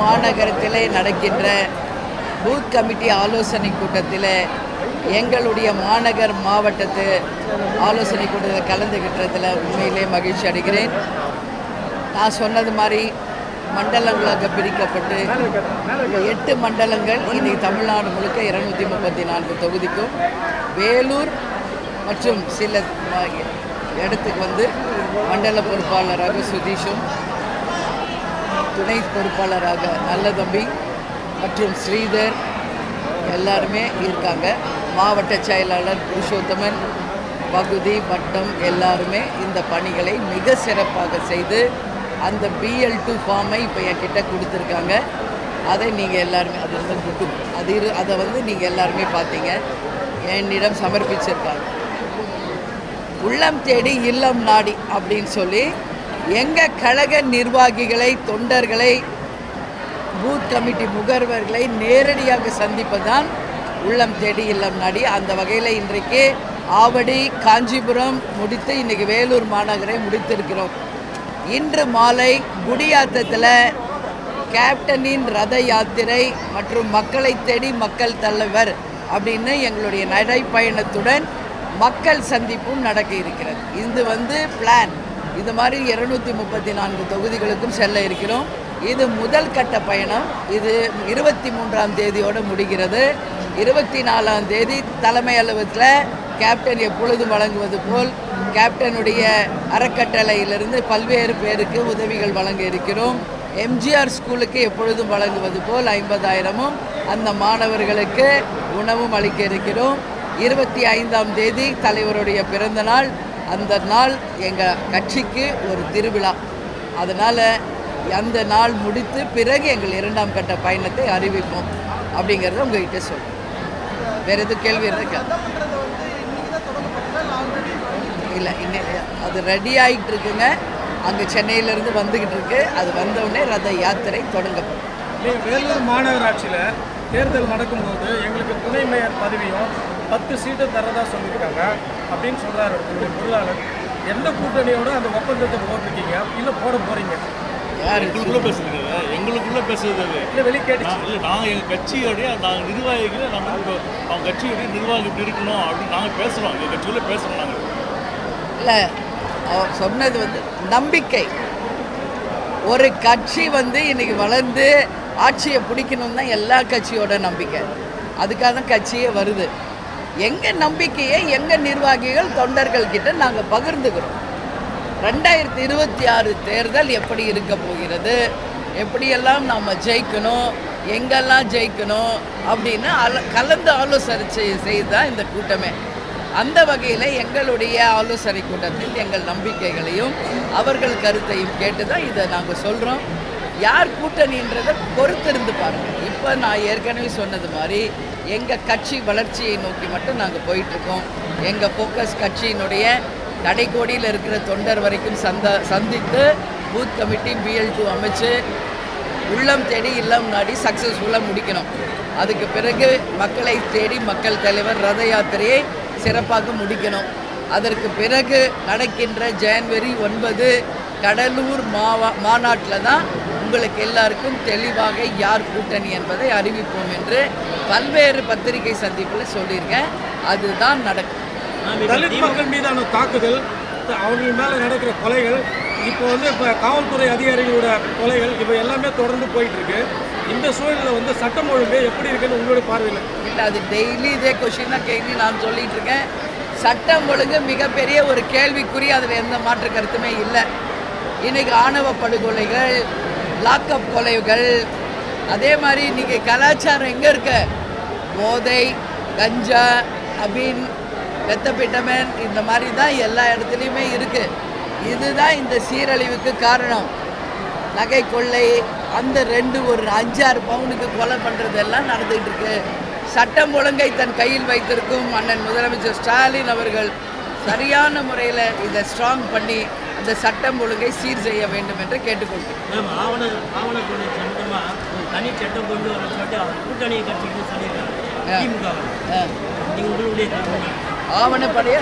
மாநகரத்திலே நடக்கின்ற booth committee ஆலோசனை கூட்டத்தில் எங்களுடைய மாநகர் மாவட்டத்து ஆலோசனை கூட்டத்தில் கலந்துக்கிட்டதில் உண்மையிலே மகிழ்ச்சி அடைகிறேன். நான் சொன்னது மாதிரி மண்டலங்களாக பிரிக்கப்பட்டு எட்டு மண்டலங்கள் இன்னைக்கு தமிழ்நாடு முழுக்க இருநூத்தி முப்பத்தி நான்கு தொகுதிக்கும் வேலூர் மற்றும் சில இடத்துக்கு வந்து மண்டல பொறுப்பாளராக சுதீஷும் துணை பொறுப்பாளராக நல்லதம்பி மற்றும் ஸ்ரீதர் எல்லாருமே இருக்காங்க. மாவட்ட செயலாளர் புருஷோத்தமன் பகுதி வட்டம் எல்லாருமே இந்த பணிகளை மிக சிறப்பாக செய்து அந்த பிஎல் டூ ஃபார்மை இப்போ என்கிட்ட கொடுத்துருக்காங்க. அதை நீங்கள் எல்லாருமே அது வந்து புக்கு அது இரு அதை வந்து நீங்கள் எல்லாருமே பார்த்தீங்க. என்னிடம் சமர்ப்பிச்சிருக்காங்க. உள்ளம் தேடி இல்லம் நாடி அப்படின்னு சொல்லி எங்கள் கழக நிர்வாகிகளை தொண்டர்களை பூத் கமிட்டி முகர்வர்களை நேரடியாக சந்திப்பதுதான் உள்ளம் தேடி இல்லம் நாடி. அந்த வகையில் இன்றைக்கு ஆவடி காஞ்சிபுரம் முடித்து இன்றைக்கி வேலூர் மாநகரை முடித்திருக்கிறோம். இன்று மாலை குடியாத்தத்தில் கேப்டனின் ரத யாத்திரை மற்றும் மக்களை தேடி மக்கள் தலைவர் அப்படின்னு எங்களுடைய நடைப்பயணத்துடன் மக்கள் சந்திப்பும் நடக்க இருக்கிறது. இது வந்து பிளான். இது மாதிரி இருநூத்தி முப்பத்தி நான்கு தொகுதிகளுக்கும் செல்ல இருக்கிறோம். இது முதல் கட்ட பயணம். இது இருபத்தி மூன்றாம் தேதியோடு முடிகிறது. இருபத்தி நாலாம் தேதி தலைமை அலுவலகத்தில் கேப்டன் எப்பொழுதும் வழங்குவது போல் கேப்டனுடைய அறக்கட்டளையிலிருந்து பல்வேறு பேருக்கு உதவிகள் வழங்க இருக்கிறோம். எம்ஜிஆர் ஸ்கூலுக்கு எப்பொழுதும் வழங்குவது போல் ஐம்பதாயிரமும் அந்த மாணவர்களுக்கு உணவும் அளிக்க இருக்கிறோம். இருபத்தி ஐந்தாம் தேதி தலைவருடைய பிறந்தநாள். அந்த நாள் எங்கள் கட்சிக்கு ஒரு திருவிழா. அதனால் அந்த நாள் முடித்து பிறகு எங்கள் இரண்டாம் கட்ட பயணத்தை அறிவிப்போம் அப்படிங்கிறத உங்ககிட்ட சொல்கிறேன் வேறு எதுவும் கேள்வி இருக்கா? இல்லை இன்னும் அது ரெடி ஆகிட்டு இருக்குங்க. அங்கே சென்னையிலேருந்து வந்துக்கிட்டு இருக்கு. அது வந்தவுடனே ரத யாத்திரை தொடங்கப்படும் வேலூர் மாநகராட்சியில் தேர்தல் நடக்கும்போது எங்களுக்கு துணை மேயர் பதவியும் பத்து சீட்டு தரதா சொல்லியிருக்காங்க. அப்படின்னு சொல்கிறாரு உங்களுடைய பொருளாளர். எந்த கூட்டணியோட அந்த ஒப்பந்தத்தை போட்டிருக்கீங்க? இல்லை போட போகிறீங்க யார் எங்களுக்குள்ள பேசுறது? எங்களுக்குள்ள பேசுறது அது. இல்லை நான் இல்லை நாங்கள் எங்கள் கட்சியோடைய நாங்கள் நிர்வாகிகளை நம்ம அவங்க கட்சியோடைய நிர்வாகி இப்படி இருக்கணும் அப்படின்னு நாங்கள் பேசுகிறோம் எங்கள் கட்சியில் பேசுகிறோம் நாங்கள் இல்லை அவர் சொன்னது வந்து நம்பிக்கை. ஒரு கட்சி வந்து இன்னைக்கு வளர்ந்து ஆட்சியை பிடிக்கணும் தான் எல்லா கட்சியோட நம்பிக்கை. அதுக்காக தான் கட்சியே வருது. எங்கள் நம்பிக்கையை எங்கள் நிர்வாகிகள் தொண்டர்கள் கிட்ட நாங்கள் பகிர்ந்துக்கிறோம். ரெண்டாயிரத்தி இருபத்தி ஆறு தேர்தல் எப்படி இருக்க போகிறது? எப்படியெல்லாம் நாம் ஜெயிக்கணும்? எங்கெல்லாம் ஜெயிக்கணும்? அப்படின்னு அல கலந்து ஆலோசனை செய்தான் இந்த கூட்டமே. அந்த வகையில் எங்களுடைய ஆலோசனை கூட்டத்தில் எங்கள் நம்பிக்கைகளையும் அவர்கள் கருத்தையும் கேட்டு தான் இதை நாங்கள் சொல்கிறோம் யார் கூட்டணின்றதை பொறுத்திருந்து பாருங்கள் இப்போ நான் ஏற்கனவே சொன்னது மாதிரி எங்கள் கட்சி வளர்ச்சியை நோக்கி மட்டும் நாங்கள் போயிட்டுருக்கோம். எங்கள் ஃபோக்கஸ் கட்சியினுடைய கடைக்கோடியில் இருக்கிற தொண்டர் வரைக்கும் சந்த சந்தித்து பூத் கமிட்டி பிஎல் டூ அமைச்சு உள்ளம் தேடி இல்லம் நாடி சக்ஸஸ்ஃபுல்லாக முடிக்கணும். அதுக்கு பிறகு மக்களை தேடி மக்கள் தலைவர் ரத யாத்திரையை சிறப்பாக முடிக்கணும். அதற்கு பிறகு நடக்கின்ற ஜான்வரி ஒன்பது கடலூர் மாவா மாநாட்டில் தான் உங்களுக்கு எல்லாருக்கும் தெளிவாக யார் கூட்டணி என்பதை அறிவிப்போம் என்று பல்வேறு பத்திரிகை சந்திப்பில் சொல்லியிருக்கேன். அதுதான் நடக்கும். தலித் மக்கள் மீதான தாக்குதல் அவங்க மேலே நடக்கிற கொலைகள் இப்போ வந்து இப்போ காவல்துறை அதிகாரிகளோட கொலைகள் இப்போ எல்லாமே தொடர்ந்து போயிட்டு இருக்கு இந்த சூழலில் வந்து சட்டம் ஒழுங்கு எப்படி இருக்குன்னு உங்களுடைய பார்வையில் இல்லை அது டெய்லி இதே கொஷின் தான் கேள்வி நான் சொல்லிட்டு இருக்கேன். சட்டம் ஒழுங்கு மிகப்பெரிய ஒரு கேள்விக்குறி அதில் எந்த மாற்று கருத்துமே இல்லை. இன்னைக்கு ஆணவ படுகொலைகள் லாக்அப் கொலைகள். அதே மாதிரி இன்றைக்கி கலாச்சாரம் எங்கே இருக்க? போதை கஞ்சா அபின் வெத்தப்பிட்டமன் இந்த மாதிரி தான் எல்லா இடத்துலையுமே இருக்குது இதுதான் இந்த சீரழிவுக்கு காரணம். நகை கொள்ளை அந்த ரெண்டு ஒரு அஞ்சாறு பவுனுக்கு கொலை பண்ணுறதெல்லாம் நடந்துகிட்டு இருக்கு சட்டம் ஒழுங்கை தன் கையில் வைத்திருக்கும் அண்ணன் முதலமைச்சர் ஸ்டாலின் அவர்கள் சரியான முறையில் இதை ஸ்ட்ராங் பண்ணி அந்த சட்டம் ஒழுங்கை சீர் செய்ய வேண்டும் என்று கேட்டுக்கொள்கிறேன். ஆவண தனி சட்டம் கொண்டு வர சொல்லிட்டு கூட்டணி கட்சிக்கு சொல்லியிருக்காங்க உங்களுடைய ஆவணப்படிய?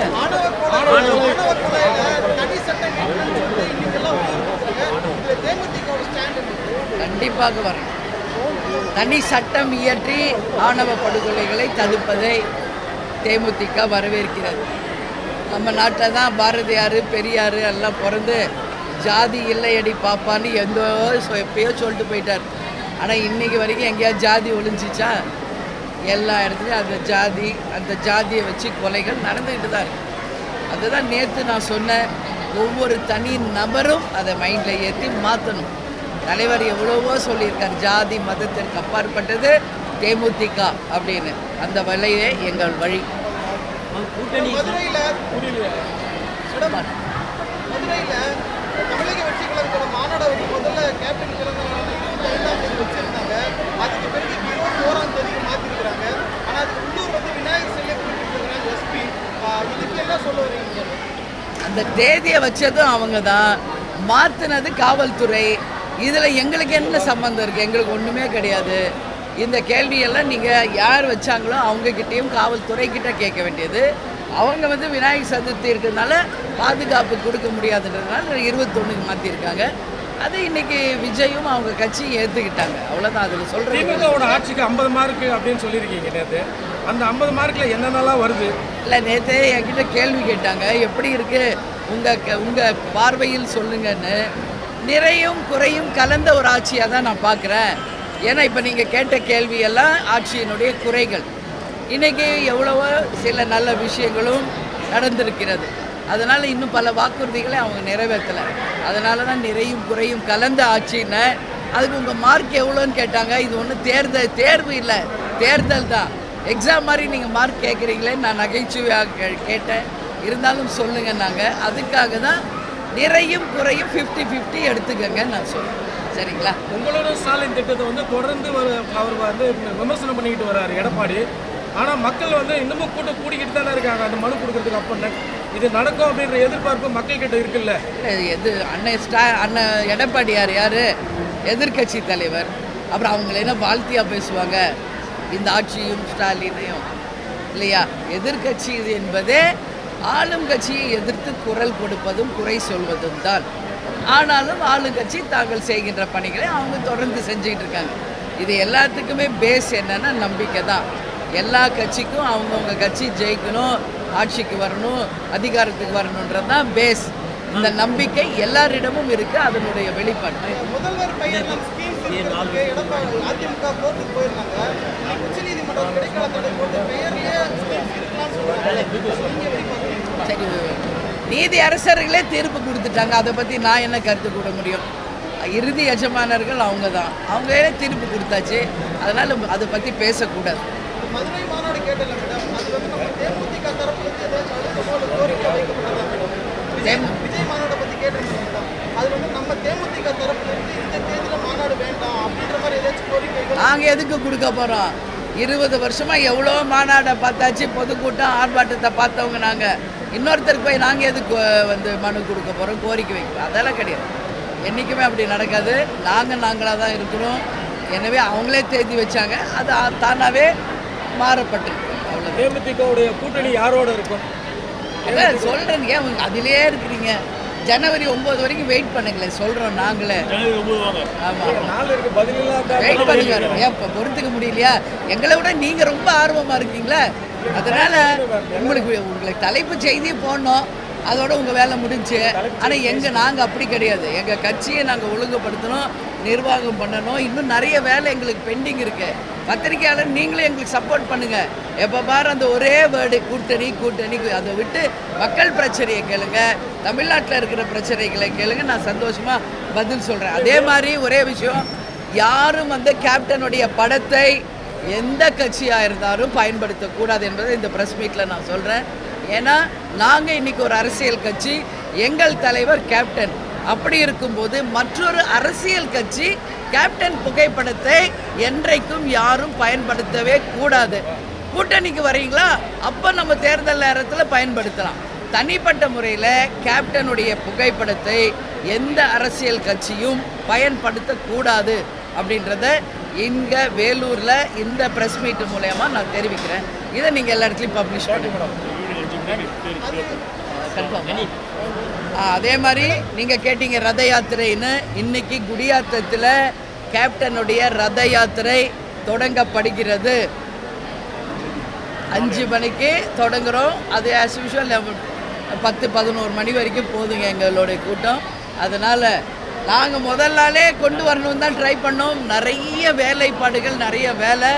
கண்டிப்பாக வரணும். தனி சட்டம் இயற்றி ஆணவ படுகொலைகளை தடுப்பதை தேமுதிக வரவேற்கிறது. நம்ம நாட்டில் தான் பாரதியார் பெரியார் எல்லாம் பிறந்து ஜாதி இல்லையடி பாப்பான்னு எந்த சொ- எப்பயோ சொல்லிட்டு போயிட்டார். ஆனால் இன்னைக்கு வரைக்கும் எங்கேயாவது ஜாதி ஒளிஞ்சிச்சா எல்லா இடத்துலையும் அந்த ஜாதி அந்த ஜாதியை வச்சு கொலைகள் நடந்துக்கிட்டு தான் இருக்குது அதுதான் நேற்று நான் சொன்னேன் ஒவ்வொரு தனி நபரும் அதை மைண்டில் ஏற்றி மாற்றணும் தலைவர் எவ்வளவோ சொல்லியிருக்கார் ஜாதி மதத்திற்கு அப்பாற்பட்டது தேமுதிக அப்படின்னு. அந்த வழியே எங்கள் வழி. கூட்டணி மதுரையில் மதுரையில் தமிழக வெற்றி கழகத்தோட மாநாடு வந்து முதல்ல கேப்டன் இருபத்தி ஐந்தாம் தேதி வச்சிருந்தாங்க அதுக்கு பிறகு இருபத்தி ஓராம் தேதிக்கு மாற்றிருக்கிறாங்க ஆனால் அதுக்கு உள்ளூர் வந்து விநாயகர் சிலையை குறிப்பிட்டிருக்கிறாங்க எஸ்பி. இதுக்கு என்ன சொல்ல வரீங்க அந்த தேதியை வச்சதும் அவங்க தான் மாற்றினது காவல்துறை. இதில் எங்களுக்கு என்ன சம்மந்தம் இருக்குது எங்களுக்கு ஒன்றுமே கிடையாது. இந்த கேள்வியெல்லாம் நீங்கள் யார் வச்சாங்களோ அவங்கக்கிட்டேயும் காவல்துறை கிட்ட கேட்க வேண்டியது. அவங்க வந்து விநாயகர் சதுர்த்தி இருக்கிறதுனால பாதுகாப்பு கொடுக்க முடியாதுன்றதுனால இருபத்தொன்னுக்கு மாற்றிருக்காங்க அது இன்னைக்கு விஜயும் அவங்க கட்சியும் ஏற்றுக்கிட்டாங்க அவ்வளோதான் அதில் சொல்கிறது திமுகவோட ஆட்சிக்கு ஐம்பது மார்க் அப்படின்னு சொல்லியிருக்கீங்க நேற்று அந்த ஐம்பது மார்க்கில் என்னென்னலாம் வருது? இல்லை நேற்று என்கிட்ட கேள்வி கேட்டாங்க. எப்படி இருக்கு? உங்கள் உங்கள் பார்வையில் சொல்லுங்கன்னு. நிறையும் குறையும் கலந்த ஒரு ஆட்சியாக தான் நான் பார்க்குறேன் ஏன்னா இப்போ நீங்கள் கேட்ட கேள்வியெல்லாம் ஆட்சியினுடைய குறைகள். இன்றைக்கி எவ்வளவோ சில நல்ல விஷயங்களும் நடந்திருக்கிறது. அதனால் இன்னும் பல வாக்குறுதிகளை அவங்க நிறைவேற்றலை. அதனால தான் நிறையும் குறையும் கலந்த ஆட்சின்னு அதுக்கு உங்கள் மார்க் எவ்வளோன்னு கேட்டாங்க. இது ஒன்றும் தேர்தல் தேர்வு இல்லை. தேர்தல் தான். எக்ஸாம் மாதிரி நீங்கள் மார்க் கேட்குறீங்களே நான் நகைச்சுவையாக கே- கேட்டேன். இருந்தாலும் சொல்லுங்க நாங்கள் அதுக்காக தான் நிறையும் குறையும் ஃபிஃப்டி ஃபிஃப்டி எடுத்துக்கங்க நான் சொல்லுவேன் சரிங்களா? உங்களோட ஸ்டாலின் திட்டத்தை வந்து தொடர்ந்து வர- அவர் வந்து விமர்சனம் பண்ணிக்கிட்டு வர்றாரு எடப்பாடி. ஆனால் மக்கள் வந்து இன்னமும் கூட்டம் கூடிக்கிட்டு தானே இருக்காங்க. அந்த மனு கொடுக்கறதுக்கு அப்புறம் இது நடக்கும் அப்படின்ற எதிர்பார்ப்பு மக்கள் கிட்ட இருக்குல்ல? இல்லை, எது அண்ணன் ஸ்டா அண்ணன் எடப்பாடியார் யார்? எதிர்க்கட்சி தலைவர். அப்புறம் அவங்கள என்ன வாழ்த்தியாக பேசுவாங்க? இந்த ஆட்சியும் ஸ்டாலினையும். இல்லையா? எதிர்க்கட்சி இது என்பதே ஆளும் கட்சியை எதிர்த்து குரல் கொடுப்பதும் குறை சொல்வதும் தான். ஆனாலும் ஆளுங்கட்சி தாங்கள் செய்கின்ற பணிகளை அவங்க தொடர்ந்து செஞ்சுக்கிட்டு இருக்காங்க. இது எல்லாத்துக்குமே பேஸ் என்னன்னா நம்பிக்கை தான். எல்லா கட்சிக்கும் அவங்கவுங்க கட்சி ஜெயிக்கணும் ஆட்சிக்கு வரணும் அதிகாரத்துக்கு வரணுன்றது தான் பேஸ் இந்த நம்பிக்கை எல்லாரிடமும் இருக்கு அதனுடைய வெளிப்பாடு. முதல்வர் சரி நீதி அரசர்களே தீர்ப்பு கொடுத்துட்டாங்க. அதை பற்றி நான் என்ன கருத்து கூட முடியும்? இறுதி எஜமானர்கள் அவங்க தான் அவங்களே தீர்ப்பு கொடுத்தாச்சு? அதனால் அதை பற்றி பேசக்கூடாது. மதுரை மாநாடு கேட்டல மேடம். அது வந்து நம்ம தேமுதிக தரப்புல இருந்து ஏதாச்சும் அழுத்தமோ இல்லை கோரிக்கை வைக்கப்பட்டதா மேடம்? விஜய் தேமு- விஜய் மாநாடை பத்தி கேட்டிருந்தீங்க மேடம். அது வந்து நம்ம தேமுதிக தரப்புல இருந்து இந்த தேதியில மாநாடு வேண்டாம் அப்படின்ற மாதிரி ஏதாச்சும் கோரிக்கைகள்? நாங்கள் எதுக்கு கொடுக்க போகிறோம் இருபது வருஷமாக எவ்வளோ மாநாடை பார்த்தாச்சு. பொதுக்கூட்டம் ஆர்ப்பாட்டத்தை பார்த்தவங்க நாங்கள் இன்னொருத்தருக்கு போய் நாங்கள் எதுக்கு வந்து மனு கொடுக்க போகிறோம் கோரிக்கை வைக்கிறோம் அதெல்லாம் கிடையாது. என்றைக்குமே அப்படி நடக்காது. நாங்கள் நாங்களாக தான் இருக்கிறோம். எனவே அவங்களே தேதி வச்சாங்க. அது தானாகவே மாறப்பட்டிருக்கு. அவ்வளோ தேமுதிகவுடைய கூட்டணி யாரோட இருக்கும்? அதான் சொல்கிறேன் ஏன் அதிலே இருக்கிறீங்க. ஜனவரி ஒம்பது வரைக்கும் வெயிட் பண்ணுங்களேன். சொல்கிறோம் நாங்களே. ஜனவரி ஒன்பது வாங்க. ஆமாம் வெயிட் பண்ணுங்க. ஏன் இப்போ பொறுத்துக்க முடியலையா? எங்களை விட நீங்கள் ரொம்ப ஆர்வமாக இருக்கீங்களா. அதனால் உங்களுக்கு உங்களுக்கு தலைப்பு செய்தி போடணும். அதோட உங்கள் வேலை முடிஞ்சு. ஆனால் எங்கள் நாங்கள் அப்படி கிடையாது. எங்கள் கட்சியை நாங்கள் ஒழுங்குபடுத்தணும் நிர்வாகம் பண்ணணும். இன்னும் நிறைய வேலை எங்களுக்கு பெண்டிங் இருக்குது பத்திரிக்கையாளர் நீங்களும் எங்களுக்கு சப்போர்ட் பண்ணுங்கள் எப்போ பாரு அந்த ஒரே வேர்டு கூட்டணி கூட்டணி அதை விட்டு மக்கள் பிரச்சனையை கேளுங்க. தமிழ்நாட்டில் இருக்கிற பிரச்சனைகளை கேளுங்க. நான் சந்தோஷமாக பதில் சொல்கிறேன் அதே மாதிரி ஒரே விஷயம் யாரும் வந்து கேப்டனுடைய படத்தை எந்த கட்சியாக இருந்தாலும் பயன்படுத்தக்கூடாது என்பதை இந்த ப்ரெஸ் மீட்டில் நான் சொல்கிறேன் ஏன்னா நாங்கள் இன்றைக்கி ஒரு அரசியல் கட்சி எங்கள் தலைவர் கேப்டன் அப்படி இருக்கும்போது மற்றொரு அரசியல் கட்சி கேப்டன் புகைப்படத்தை என்றைக்கும் யாரும் பயன்படுத்தவே கூடாது. கூட்டணிக்கு வரீங்களா அப்போ நம்ம தேர்தல் நேரத்தில் பயன்படுத்தலாம். தனிப்பட்ட முறையில் கேப்டனுடைய புகைப்படத்தை எந்த அரசியல் கட்சியும் பயன்படுத்தக்கூடாது அப்படின்றத இங்கே வேலூரில் இந்த ப்ரெஸ் மீட் மூலயமா நான் தெரிவிக்கிறேன். இதை நீங்கள் எல்லா இடத்துலையும் பப்ளிஷ் பண்ணுங்க. அதே மாதிரி நீங்கள் கேட்டீங்க ரத யாத்திரைன்னு. இன்னைக்கு குடியாத்தத்தில் கேப்டனுடைய ரத யாத்திரை தொடங்கப்படுகிறது. அஞ்சு மணிக்கு தொடங்குகிறோம் அது ஆஸ் யூஷுவல் பத்து பதினோரு மணி வரைக்கும் போதுங்க எங்களுடைய கூட்டம். அதனால் நாங்கள் முதல் நாளே கொண்டு வரணும் தான் ட்ரை பண்ணோம். நிறைய வேலைப்பாடுகள் நிறைய வேலை.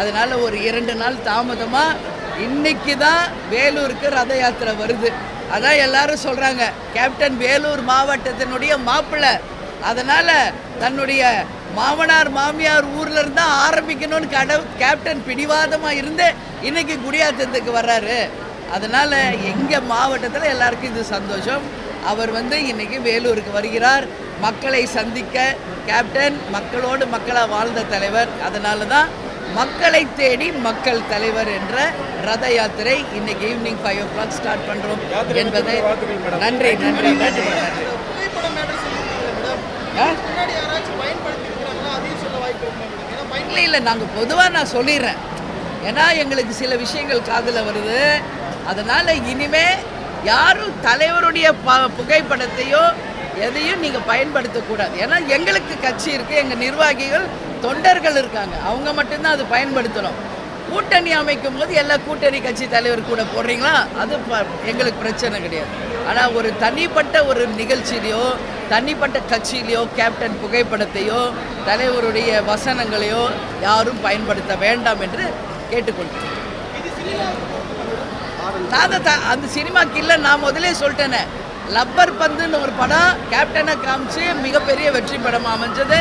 அதனால் ஒரு இரண்டு நாள் தாமதமாக இன்னைக்கு தான் வேலூருக்கு ரத யாத்திரை வருது. அதான் எல்லாரும் சொல்கிறாங்க கேப்டன் வேலூர் மாவட்டத்தினுடைய மாப்பிள்ளை. அதனால் தன்னுடைய மாமனார் மாமியார் ஊரில் இருந்தால் ஆரம்பிக்கணும்னு கடவு கேப்டன் பிடிவாதமாக இருந்து இன்னைக்கு குடியாத்தத்துக்கு வர்றாரு. அதனால் எங்கள் மாவட்டத்தில் எல்லாருக்கும் இது சந்தோஷம். அவர் வந்து இன்னைக்கு வேலூருக்கு வருகிறார். மக்களை சந்திக்க கேப்டன் மக்களோடு மக்களாக வாழ்ந்த தலைவர். அதனால தான் மக்களை தேடி மக்கள் தலைவர் என்ற ரத யாத்திரை இன்னைக்கு evening five o'clock start பண்ணுறோம் என்பதை நன்றி நன்றி நன்றி. நன்றி இல்லை இல்லை நாங்கள் பொதுவாக நான் சொல்லிடுறேன். ஏன்னா எங்களுக்கு சில விஷயங்கள் காதில் வருது. அதனால் இனிமே யாரும் தலைவருடைய ப புகைப்படத்தையோ எதையும் நீங்கள் பயன்படுத்தக்கூடாது ஏன்னா எங்களுக்கு கட்சி இருக்குது எங்கள் நிர்வாகிகள் தொண்டர்கள் இருக்காங்க. அவங்க மட்டும்தான் அது பயன்படுத்தணும். கூட்டணி அமைக்கும் போது எல்லா கூட்டணி கட்சி தலைவர் கூட போடுறீங்களா? அது ப- எங்களுக்கு பிரச்சனை கிடையாது. ஆனால் ஒரு தனிப்பட்ட ஒரு நிகழ்ச்சியிலையோ தனிப்பட்ட கட்சியிலையோ கேப்டன் புகைப்படத்தையோ தலைவருடைய வசனங்களையோ யாரும் பயன்படுத்த வேண்டாம் என்று கேட்டுக்கொள்கிறேன். நான் அந்த சினிமாக்கு இல்லை நான் முதலே சொல்லிட்டேனே. லப்பர் பந்துன்னு ஒரு படம் கேப்டனை காமிச்சு மிகப்பெரிய வெற்றி படம் அமைஞ்சது.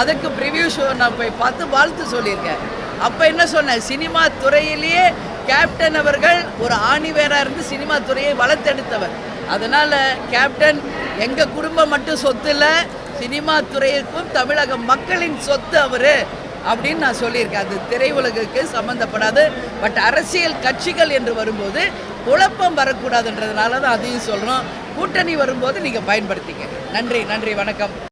அதுக்கு ப்ரிவியூ ஷோ நான் போய் பார்த்து வாழ்த்து சொல்லியிருக்கேன். அப்போ என்ன சொன்னேன்? சினிமா துறையிலேயே கேப்டன் அவர்கள் ஒரு ஆணிவேராக இருந்து சினிமா துறையை வளர்த்தெடுத்தவர். அதனால் கேப்டன் எங்கள் குடும்பம் மட்டும் சொத்து இல்லை சினிமா துறைக்கும் தமிழக மக்களின் சொத்து அவர் அப்படின்னு நான் சொல்லியிருக்கேன். அது திரையுலகுக்கு சம்மந்தப்படாது பட் அரசியல் கட்சிகள் என்று வரும்போது குழப்பம் வரக்கூடாதுன்றதுனால தான் அதையும் சொல்கிறோம் கூட்டணி வரும்போது நீங்கள் பயன்படுத்திங்க நன்றி நன்றி வணக்கம்.